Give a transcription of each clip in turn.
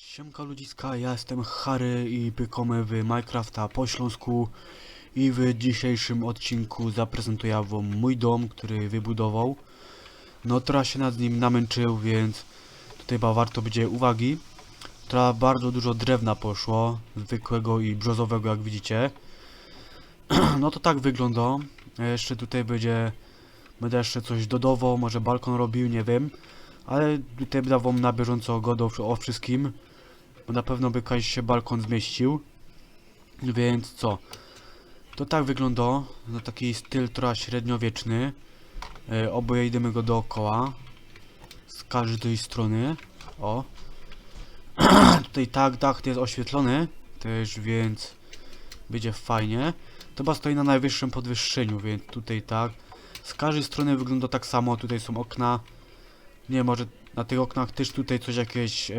Siemka ludziska, ja jestem Harry i pykome w Minecrafta po śląsku i w dzisiejszym odcinku zaprezentuję wam mój dom, który wybudował. No teraz się nad nim namęczył, więc tutaj chyba warto będzie uwagi. Teraz bardzo dużo drewna poszło, zwykłego i brzozowego jak widzicie. no to tak wygląda. Jeszcze tutaj będzie, będę jeszcze coś dodawał, może balkon robił, nie wiem. Ale tutaj będę wam na bieżąco godał o wszystkim. Na pewno by jakiś się balkon zmieścił. Więc co? To tak wygląda. No taki styl trochę średniowieczny. E, oboje idziemy go dookoła. Z każdej strony. O. tutaj tak, dach jest oświetlony. Też, więc będzie fajnie. Chyba stoi na najwyższym podwyższeniu, więc tutaj tak. Z każdej strony wygląda tak samo. Tutaj są okna. Nie, może na tych oknach też tutaj coś jakieś e,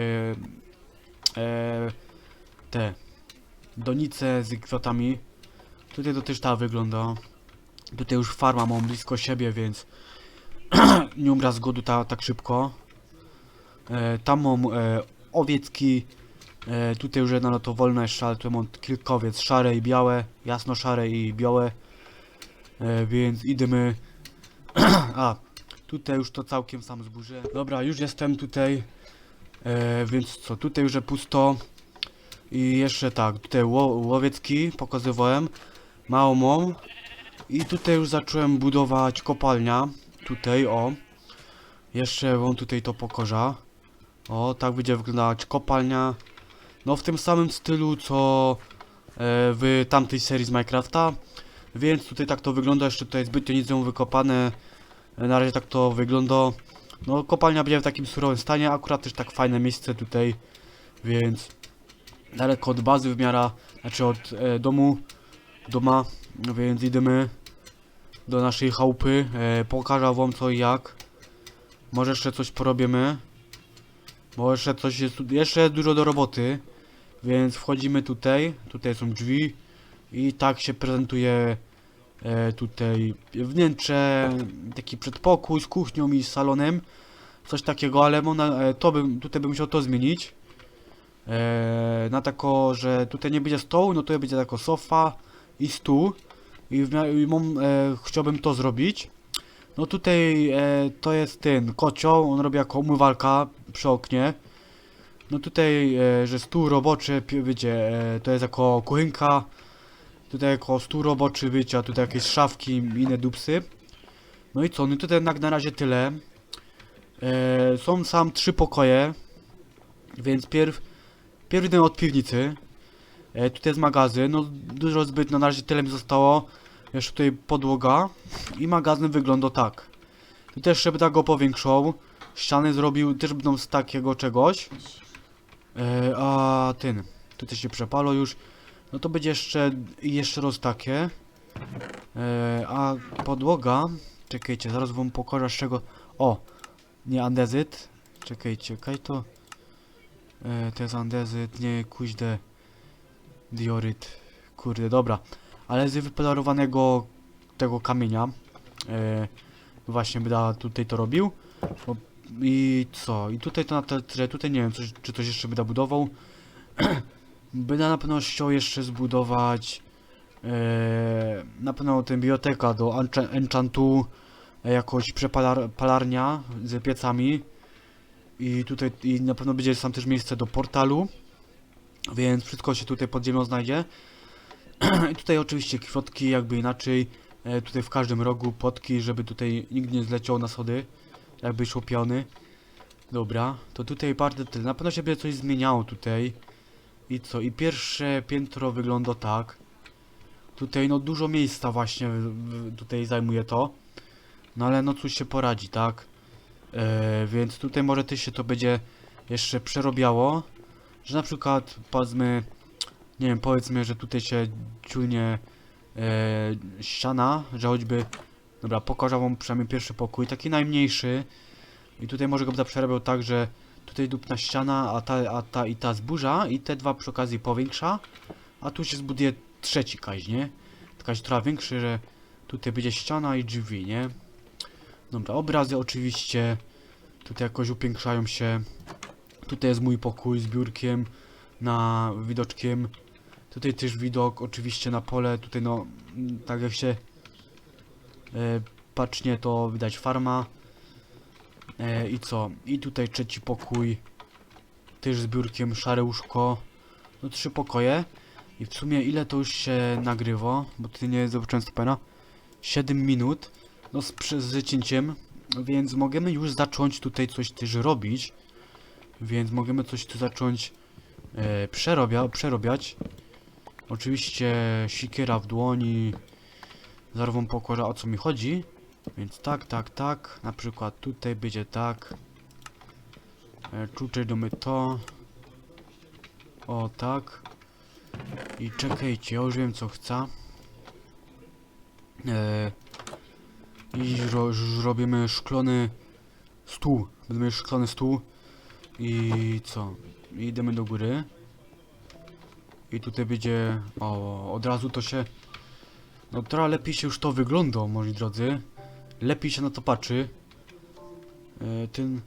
e, te donice z kwiatami. Tutaj to też tak wygląda. Tutaj już farma mam blisko siebie, więc nie umra z głodu ta, tak szybko. E, tam mam e, owiecki. E, tutaj już jedna no to wolna jeszcze, ale tu mam kilka owiec, szare i białe, jasno szare i białe. E, więc idziemy. A, Tutaj już to całkiem sam zburzę. Dobra, już jestem tutaj. E, więc co, tutaj już pusto. I jeszcze tak, tutaj ło, łowiecki pokazywałem. Mało mam. I tutaj już zacząłem budować kopalnia. Tutaj, o. Jeszcze wam tutaj to pokorza. O, tak będzie wyglądać kopalnia. No w tym samym stylu, co e, w tamtej serii z Minecrafta. Więc tutaj tak to wygląda. Jeszcze tutaj zbytnio nic nie wykopane. Na razie tak to wygląda. No kopalnia będzie w takim surowym stanie, akurat też tak fajne miejsce tutaj, więc daleko od bazy w miarę, znaczy od e, domu, doma, no więc idziemy do naszej chałupy, e, pokażę wam co i jak. Może jeszcze coś porobimy, bo jeszcze coś jest, jeszcze dużo do roboty, więc wchodzimy tutaj, tutaj są drzwi i tak się prezentuje tutaj wnętrze, taki przedpokój z kuchnią i z salonem, coś takiego, ale mo- na, e, to bym, tutaj bym musiał to zmienić. E, na tako, że tutaj nie będzie stołu, no to będzie tako sofa i stół i, i mam, e, chciałbym to zrobić. No tutaj e, to jest ten kocioł, on robi jako umywalka przy oknie. No tutaj, e, że stół roboczy, pi- wiecie, e, to jest jako kuchenka. Tutaj jako stół roboczy, wiecie, a tutaj jakieś szafki, inne dupsy. No i co, no tutaj jednak na razie tyle. E, są sam trzy pokoje, więc pierw, pierw idę od piwnicy. E, tutaj jest magazyn, no dużo zbyt, no na razie tyle mi zostało. Jeszcze tutaj podłoga i magazyn wygląda tak. Tu też jeszcze będę go powiększał. Ściany zrobił, też będą z takiego czegoś. E, a ten, tutaj się przepalo już. No to będzie jeszcze, jeszcze raz takie. E, a podłoga, czekajcie, zaraz wam pokażę z czego. O, nie andezyt. Czekajcie, kaj to. E, to jest andezyt, nie kuźde. Dioryt. Kurde, dobra. Ale z wypolerowanego tego kamienia. E, właśnie będę tutaj to robił. O, I co? I tutaj to na te, tutaj nie wiem, coś, czy coś jeszcze będę budował. Będę na pewno chciał jeszcze zbudować e, na pewno tę biblioteka do encha- enchantu, e, jakoś przepalarnia z piecami i tutaj i na pewno będzie tam też miejsce do portalu, więc wszystko się tutaj pod ziemią znajdzie. I tutaj oczywiście kwotki jakby inaczej, e, tutaj w każdym rogu potki, żeby tutaj nikt nie zleciał na schody, jakby szło piony. Dobra, to tutaj bardzo tyle. Na pewno się będzie coś zmieniało tutaj. I co? I pierwsze piętro wygląda tak. Tutaj no dużo miejsca właśnie tutaj zajmuje to. No ale no cóż się poradzi, tak? E, więc tutaj może też się to będzie jeszcze przerobiało. Że na przykład powiedzmy, nie wiem, powiedzmy, że tutaj się ciulnie e, ściana, że choćby, dobra, pokażę wam przynajmniej pierwszy pokój, taki najmniejszy. I tutaj może go będę przerabiał tak, że tutaj dupna ściana, a ta, a ta i ta zburza i te dwa przy okazji powiększa, a tu się zbuduje trzeci kaź, nie? Kaź trochę większy, że tutaj będzie ściana i drzwi, nie? Dobra, obrazy oczywiście tutaj jakoś upiększają się. Tutaj jest mój pokój z biurkiem, na widoczkiem. Tutaj też widok oczywiście na pole. Tutaj no, mm, tak jak się e, pacznie, to widać farma. E, I co? I tutaj trzeci pokój. Też z biurkiem, szare łóżko. No trzy pokoje. I w sumie ile to już się nagrywa? Bo tutaj nie zobaczyłem stopena. 7 minut. No z, z. Więc możemy już zacząć tutaj coś też robić. Więc możemy coś tu zacząć e, przerobia, przerobiać. Oczywiście sikiera w dłoni. Zaraz wam pokora o co mi chodzi. Więc tak, tak, tak. Na przykład tutaj będzie tak. E, tutaj damy to. O tak. I czekajcie, ja już wiem co chcę. E, I ro, robimy szklony stół. Będziemy szklony stół. I co? I idziemy do góry. I tutaj będzie. O, od razu to się. No trochę lepiej się już to wygląda, moi drodzy. Lepiej się na to patrzy. E, ten.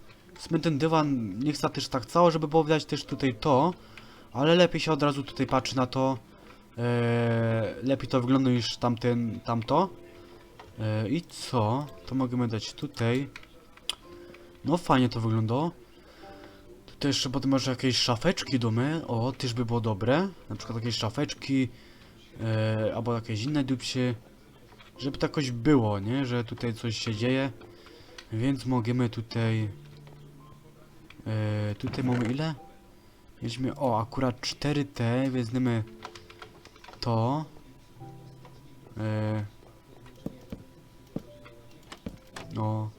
Ten dywan nie chcę też tak cało, żeby było widać też tutaj to. Ale lepiej się od razu tutaj patrzy na to. E, lepiej to wygląda niż tamten, tamto. E, I co? To możemy dać tutaj. No fajnie to wygląda. Tutaj jeszcze potem może jakieś szafeczki domy. O, też by było dobre. Na przykład jakieś szafeczki. Albo jakieś inne dupsie. Żeby to jakoś było, nie? Że tutaj coś się dzieje. Więc możemy tutaj... E, tutaj mamy ile? Mieliśmy, o, akurat 4T, weźmiemy to. E, no.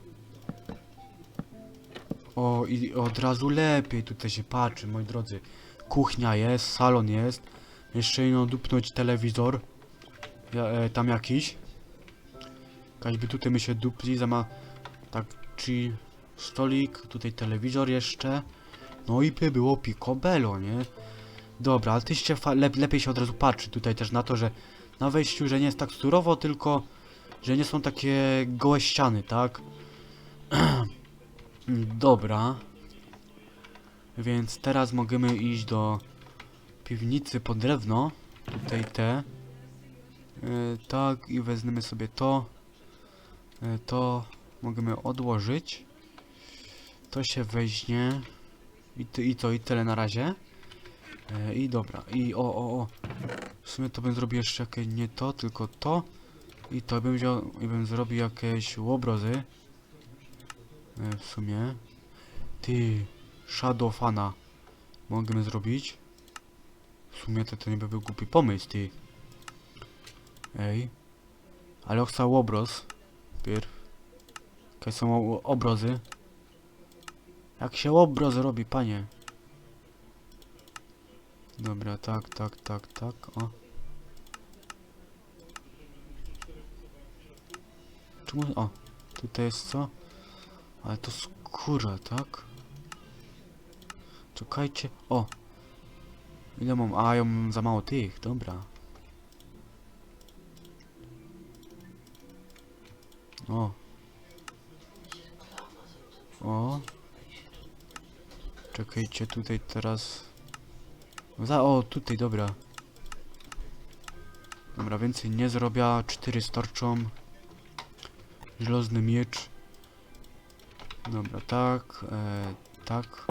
O, i od razu lepiej tutaj się patrzy, moi drodzy. Kuchnia jest, salon jest. Jeszcze ino dupnąć telewizor. Ja, e, tam jakiś. Kaś by tutaj my się dupli, zama... Tak, czy stolik, tutaj telewizor jeszcze. No i by było picobello, nie? Dobra, ale się lepiej się od razu patrzy tutaj też na to, że na wejściu, że nie jest tak surowo, tylko że nie są takie gołe ściany, tak? Dobra. Więc teraz możemy iść do piwnicy po drewno. Tutaj te. Yy, tak, i wezmemy sobie to. Yy, to możemy odłożyć. To się weźmie. I, ty, I to, i tyle na razie. E, I dobra, i o, o, o. W sumie to bym zrobił jeszcze jakieś nie to, tylko to. I to bym wziął, i bym zrobił jakieś łogrozy. E, w sumie. Ty, Shadow Fana. Możemy zrobić. W sumie to, to nie by był głupi pomysł, ty. Ej. Ale chcę łobroz. Pierw. Jakie są obrozy? Jak się obroz robi, panie? Dobra, tak, tak, tak, tak, o. Czemu, o, tutaj jest co? Ale to skóra, tak? Czekajcie, o. Ile mam? A, ja mam za mało tych, dobra. O. O. Czekajcie, tutaj teraz... Za, o, tutaj, dobra. Dobra, więcej nie zrobię. Cztery starczą. Żelazny miecz. Dobra, tak, e, tak.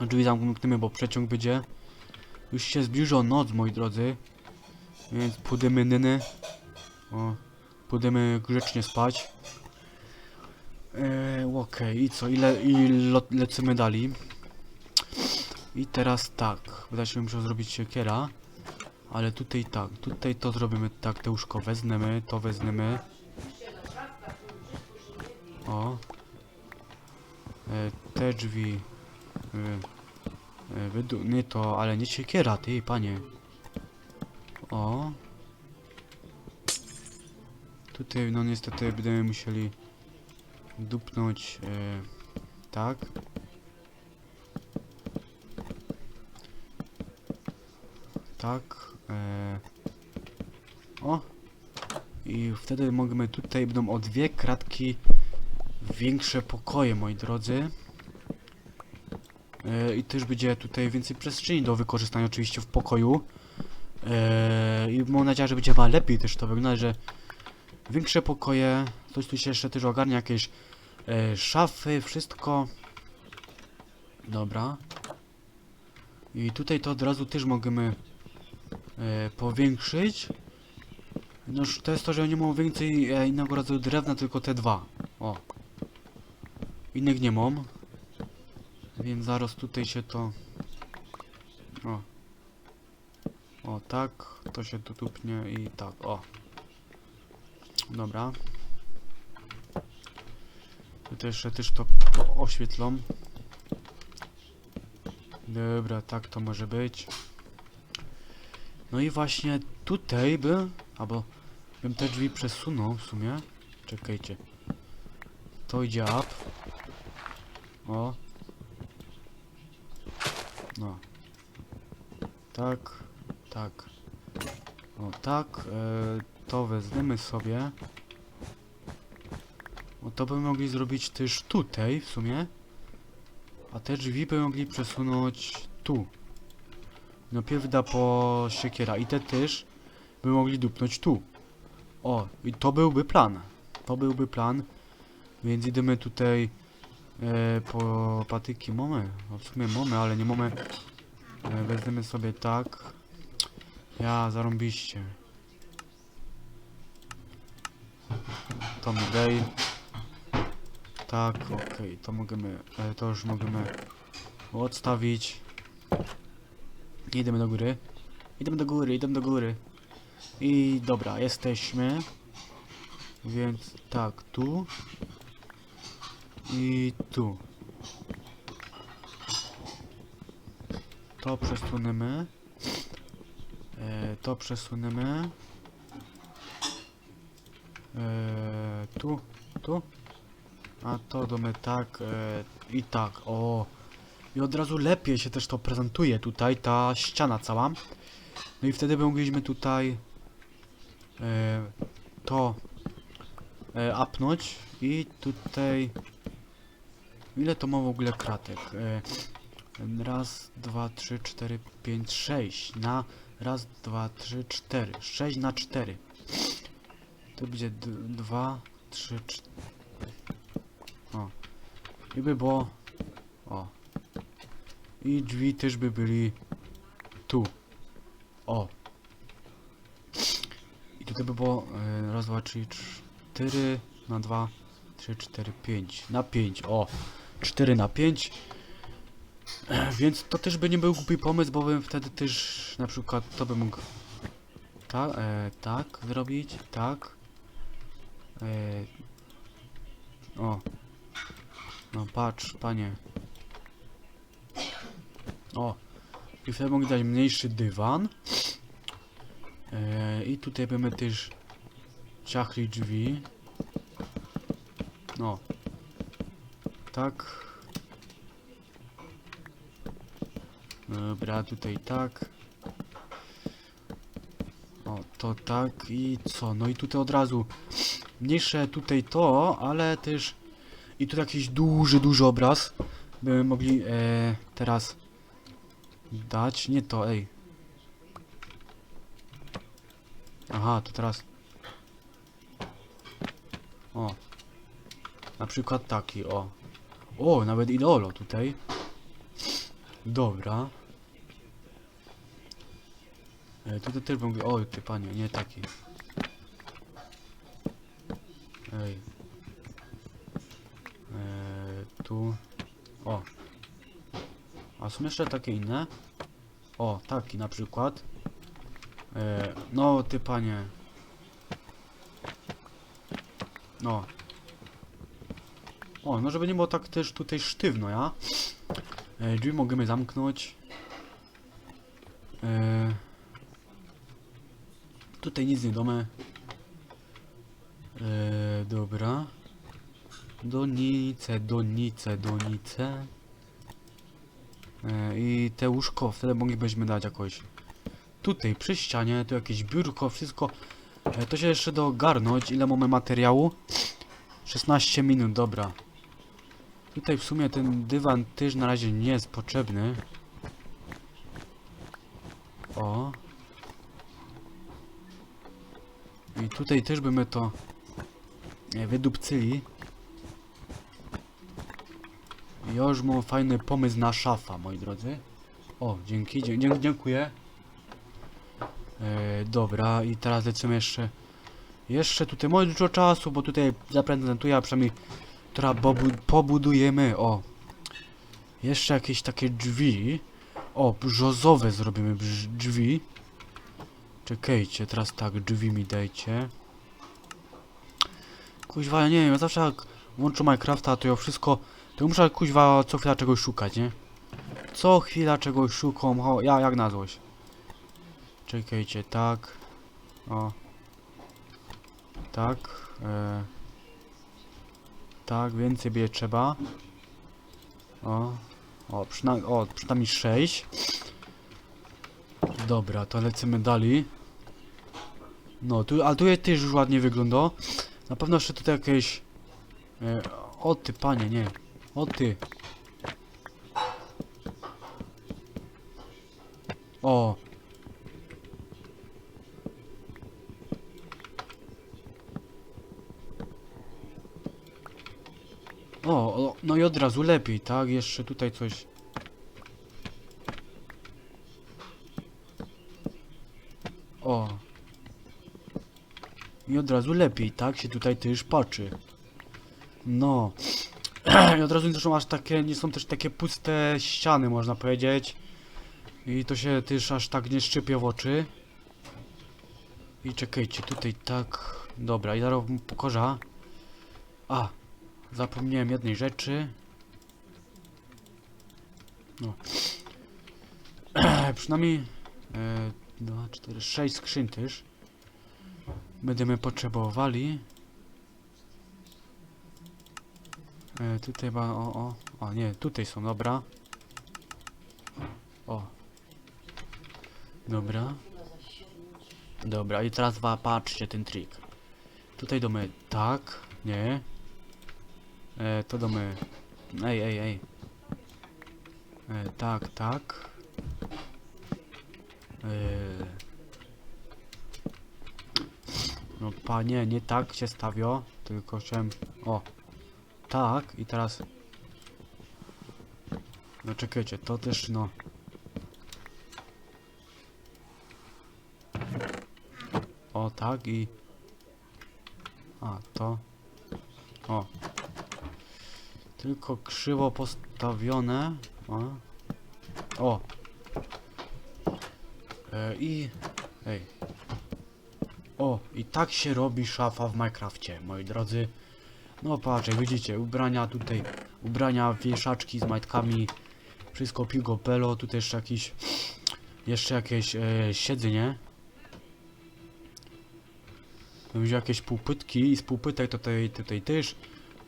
Drzwi zamkniemy, bo przeciąg będzie. Już się zbliża noc, moi drodzy. Więc pójdziemy nyny. O, pójdziemy grzecznie spać. Eee, okej, i co? I lo, lecimy dalej. I teraz tak, wydaje się, muszę zrobić siekiera. Ale tutaj tak, tutaj to zrobimy tak, te łóżko wezmemy, to wezmemy. O. E, te drzwi. E, e, nie to, ale nie siekiera, ty, panie. O. Tutaj, no niestety, będziemy musieli dupnąć, e, tak. Tak. E, o. I wtedy możemy tutaj będą o dwie kratki większe pokoje, moi drodzy. E, I też będzie tutaj więcej przestrzeni do wykorzystania oczywiście w pokoju. I mam nadzieję, że będzie chyba lepiej też to wygląda, że większe pokoje, coś tu się jeszcze też ogarnia, jakieś e, szafy, wszystko. Dobra. I tutaj to od razu też możemy e, powiększyć. No już to jest to, że nie mam więcej e, innego rodzaju drewna, tylko te dwa. O. Innych nie mam. Więc zaraz tutaj się to... O. O, tak. To się tu tupnie i tak, o. Dobra. Tutaj jeszcze też to oświetlą. Dobra, tak to może być. No i właśnie tutaj by... Albo bym te drzwi przesunął w sumie. Czekajcie. To idzie up. O. No. Tak. Tak. O tak. E, to wezmemy sobie. O to by mogli zrobić też tutaj w sumie. A te drzwi by mogli przesunąć tu. No pierw da po siekiera i te też by mogli dupnąć tu. O, i to byłby plan. To byłby plan. Więc idziemy tutaj e, po patyki mamy. No w sumie mamy, ale nie mamy. E, weźmiemy sobie tak. Ja zarąbiście. To mi. Tak, okej, to możemy, e, to już możemy odstawić. Idziemy do góry. Idziemy do góry, idziemy do góry. I dobra, jesteśmy. Więc tak, tu. I tu. To przesuniemy. E, to przesuniemy. E, tu, tu. A to domy tak e, i tak. O. I od razu lepiej się też to prezentuje tutaj, ta ściana cała. No i wtedy mogliśmy tutaj e, to e, apnąć i tutaj ile to ma w ogóle kratek? E, raz, dwa, trzy, cztery, pięć, sześć na raz, dwa, trzy, cztery. Sześć na cztery. To będzie d- dwa, trzy, cztery. O. I by było. O. I drzwi też by byli tu. O. I tutaj by było e, raz, dwa, trzy, cztery na dwa, trzy, cztery, pięć. Na pięć. O. Cztery na pięć. Więc to też by nie był głupi pomysł, bo bym wtedy też na przykład to by mógł ta, e, tak zrobić, tak. E, o. No patrz, panie. O. I wtedy mogę dać mniejszy dywan. E, I tutaj będziemy też ciachli drzwi. No. Tak. Dobra, tutaj tak. O, to tak i co? No i tutaj od razu mniejsze tutaj to, ale też i tu jakiś duży, duży obraz by mogli e, teraz dać. Nie to, ej. Aha, to teraz. O. Na przykład taki, o. O, nawet idolo tutaj. Dobra. E, tutaj też mogli. O, ty panie, nie taki. Ej. E, tu. O. A są jeszcze takie inne? O, taki na przykład. E, no, ty panie. No. O, no żeby nie było tak też tutaj sztywno, ja? E, drzwi możemy zamknąć. E, tutaj nic nie domy. E, dobra. Donice, donice, donice. E, I te łóżko wtedy moglibyśmy dać jakoś tutaj przy ścianie, tu jakieś biurko, wszystko. E, to się jeszcze dogarnąć. Ile mamy materiału? 16 minut, dobra. Tutaj w sumie ten dywan też na razie nie jest potrzebny. O. I tutaj też byśmy to e, wydupcyli. Już mam fajny pomysł na szafa, moi drodzy. O, dzięki, dzie dziękuję. E, dobra, i teraz lecimy jeszcze. Jeszcze tutaj mamy dużo czasu, bo tutaj zaprezentuję, a przynajmniej która pobudujemy. O, jeszcze jakieś takie drzwi. O, brzozowe zrobimy drzwi. Czekajcie, teraz tak, drzwi mi dajcie. Kuźwa, ja nie wiem, ja zawsze jak włączę Minecrafta, to ja wszystko, to muszę kuźwa co chwila czegoś szukać, nie? Co chwila czegoś szukam, o, ja jak na złość. Czekajcie, tak. O. Tak. E, tak, więcej będzie trzeba. O. O, przynajmniej, o, przynajmniej 6. Dobra, to lecimy dalej. No, tu, a tu też już ładnie wygląda. Na pewno jeszcze tutaj jakieś... E, o ty, panie, nie. O ty. O. O, no i od razu lepiej, tak? Jeszcze tutaj coś. O. I od razu lepiej, tak? Się tutaj też patrzy. No. I od razu zresztą aż takie, nie są też takie puste ściany, można powiedzieć. I to się też aż tak nie szczypie w oczy. I czekajcie, tutaj tak. Dobra, i zaraz pokorza. A, zapomniałem jednej rzeczy. No. Przynajmniej e, 2, 4, 6 skrzyń też. Będziemy potrzebowali. E, tutaj chyba, o, o, o nie, tutaj są, dobra. O. Dobra. Dobra, i teraz wa, patrzcie ten trik. Tutaj domy tak, nie. E, to domy. Ej, ej, ej. E, tak, tak. E, no panie, nie tak się stawio, tylko chciałem... O, tak i teraz... No czekajcie, to też no... O, tak i... A, to... O. Tylko krzywo postawione. O. O. E, I... Ej. O, i tak się robi szafa w Minecrafcie, moi drodzy. No patrz, jak widzicie, ubrania tutaj, ubrania, wieszaczki z majtkami, wszystko pigo pelo, tutaj jeszcze jakiś, jeszcze jakieś e, siedzenie. Tu już jakieś półpytki i z półpytek tutaj, tutaj też.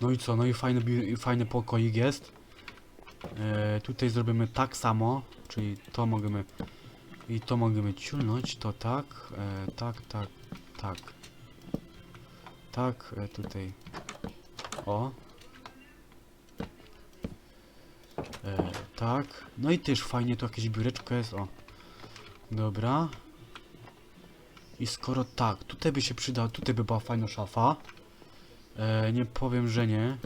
No i co, no i fajny, fajny pokoik jest. E, tutaj zrobimy tak samo, czyli to możemy i to możemy ciulnąć, to tak, e, tak, tak, tak. Tak, e, tutaj. O. E, tak. No i też fajnie to jakieś biureczko jest, o. Dobra. I skoro tak, tutaj by się przydał, tutaj by była fajna szafa. E, nie powiem, że nie.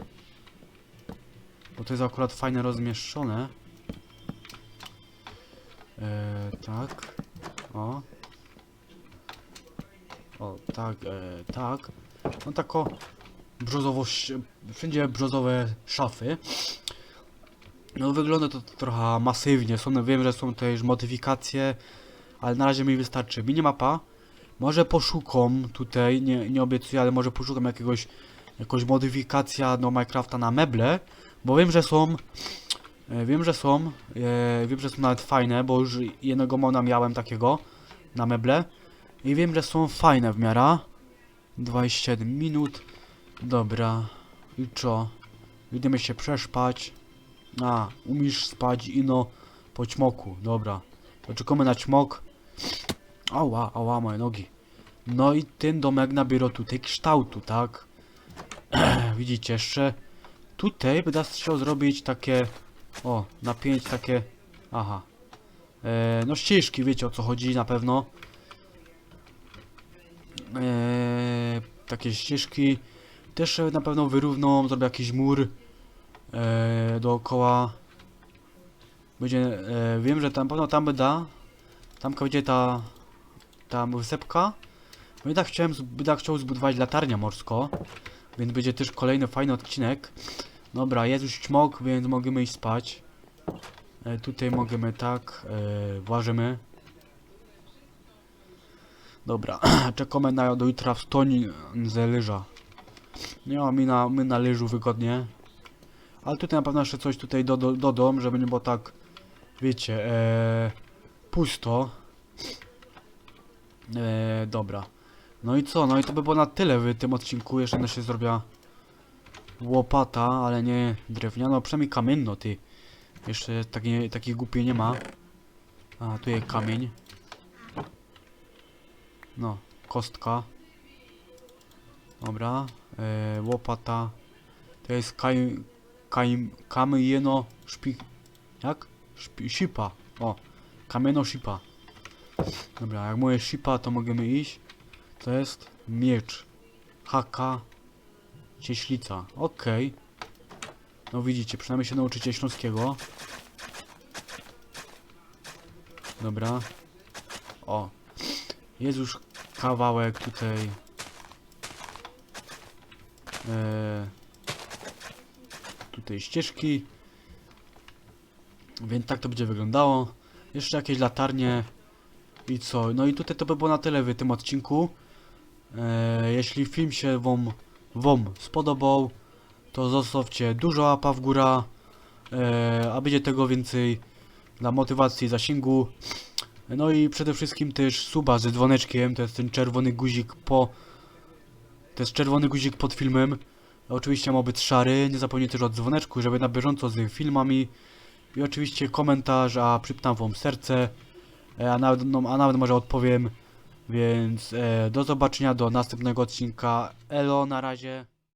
Bo to jest akurat fajnie rozmieszczone. E, tak. O. O, tak, e, tak. No tako brzozowo, wszędzie brzozowe szafy. No wygląda to trochę masywnie. Są, wiem, że są też modyfikacje, ale na razie mi wystarczy minimapa. Może poszukam tutaj, nie, nie obiecuję, ale może poszukam jakiegoś jakąś modyfikacja do Minecrafta na meble, bo wiem, że są e, wiem, że są e, wiem, że są nawet fajne, bo już jednego mona miałem takiego na meble i wiem, że są fajne w miarę. 27 minut. Dobra. I co? Idziemy się przeszpać a, umiesz spać ino po ćmoku, dobra. To czekamy na ćmok. Ała, ała, moje nogi. No i ten domek nabiera tutaj kształtu, tak? Widzicie, jeszcze? Tutaj będę chciał zrobić takie, o, na pięć takie, aha, e, no ścieżki, wiecie o co chodzi na pewno. E, takie ścieżki, też na pewno wyrówną, zrobię jakiś mur e, dookoła. Będzie, e, wiem, że tam pewno tam będę, tam będzie ta, ta wysepka. Tak chciałem, z- będę chciał zbudować latarnię morsko, więc będzie też kolejny fajny odcinek. Dobra, jest już czmok, więc możemy iść spać. E, tutaj możemy tak, e, włażymy. Dobra, czekamy na do jutra wstoń z lyża. Nie ma mi na, my na lyżu wygodnie. Ale tutaj na pewno jeszcze coś tutaj do, do, dodam, żeby nie było tak, wiecie, e, pusto. E, dobra. No i co? No i to by było na tyle w tym odcinku. Jeszcze na się zrobiła łopata, ale nie drewniana, przynajmniej kamienno, ty. Jeszcze taki, taki głupi nie ma. A, tu jest kamień. No, kostka. Dobra, e, łopata. To jest kaj, kaj, kamieno szpi... Jak? Szpi, sipa. O, kamieno sipa. Dobra, jak mówię sipa, to możemy iść. To jest miecz. Haka. Cieślica. Okej. No widzicie, przynajmniej się nauczycie śląskiego. Dobra. O. Jest już kawałek tutaj. Eee, tutaj ścieżki. Więc tak to będzie wyglądało. Jeszcze jakieś latarnie. I co? No i tutaj to by było na tyle w tym odcinku. Eee, jeśli film się wam, wam spodobał, to zostawcie dużo łapa w górę, eee, a będzie tego więcej dla motywacji zasięgu. No i przede wszystkim też suba ze dzwoneczkiem, to jest ten czerwony guzik po... To jest czerwony guzik pod filmem. Oczywiście ma być szary, nie zapomnijcie też o dzwoneczku, żeby na bieżąco z filmami. I oczywiście komentarz, a przypnam wam serce, e, a nawet, no, a nawet może odpowiem. Więc e, do zobaczenia do następnego odcinka. Elo, na razie.